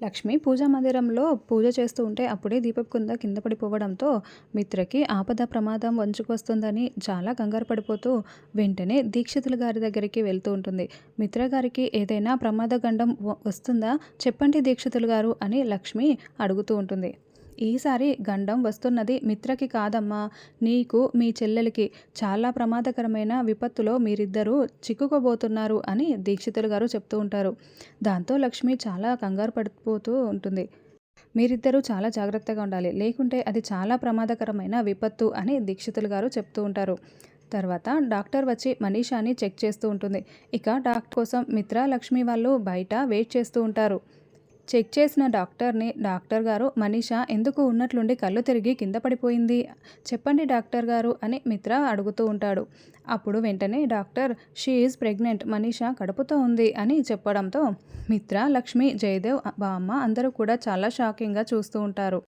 లక్ష్మి పూజా మందిరంలో పూజ చేస్తూ ఉంటే అప్పుడే దీపం కుంద కింద పడిపోవడంతో మిత్రకి ఆపద ప్రమాదం వంచుకొస్తుందని చాలా కంగారు పడిపోతూ వెంటనే దీక్షితులు గారి దగ్గరికి వెళ్తూ ఉంటుంది. మిత్ర గారికి ఏదైనా ప్రమాద గండం వస్తుందా? చెప్పండి దీక్షితులు గారు అని లక్ష్మి అడుగుతూ ఉంటుంది. ఈసారి గండం వస్తున్నది మిత్రకి కాదమ్మా. నీకు మీ చెల్లెలికి చాలా ప్రమాదకరమైన విపత్తులో మీరిద్దరూ చిక్కుకోబోతున్నారు అని దీక్షితులు గారు చెప్తూ ఉంటారు. దాంతో లక్ష్మి చాలా కంగారు పడిపోతూ ఉంటుంది. మీరిద్దరూ చాలా జాగ్రత్తగా ఉండాలి. లేకుంటే అది చాలా ప్రమాదకరమైన విపత్తు అని దీక్షితులు గారు చెప్తూ ఉంటారు. తర్వాత డాక్టర్ వచ్చి మనీషాని చెక్ చేస్తూ ఉంటుంది. ఇక డాక్టర్ కోసం మిత్ర లక్ష్మి వాళ్ళు బయట వెయిట్ చేస్తూ ఉంటారు. చెక్ చేసిన డాక్టర్ని డాక్టర్ గారు మనీషా ఎందుకు ఉన్నట్లుండి కళ్ళు తిరిగి కింద పడిపోయింది? చెప్పండి డాక్టర్ గారు అని మిత్ర అడుగుతూ ఉంటాడు. అప్పుడు వెంటనే doctor she is pregnant Manisha కడుపుతో ఉంది అని చెప్పడంతో మిత్ర లక్ష్మి జయదేవ్ బామ్మ అందరూ కూడా చాలా షాకింగ్గా చూస్తూ ఉంటారు.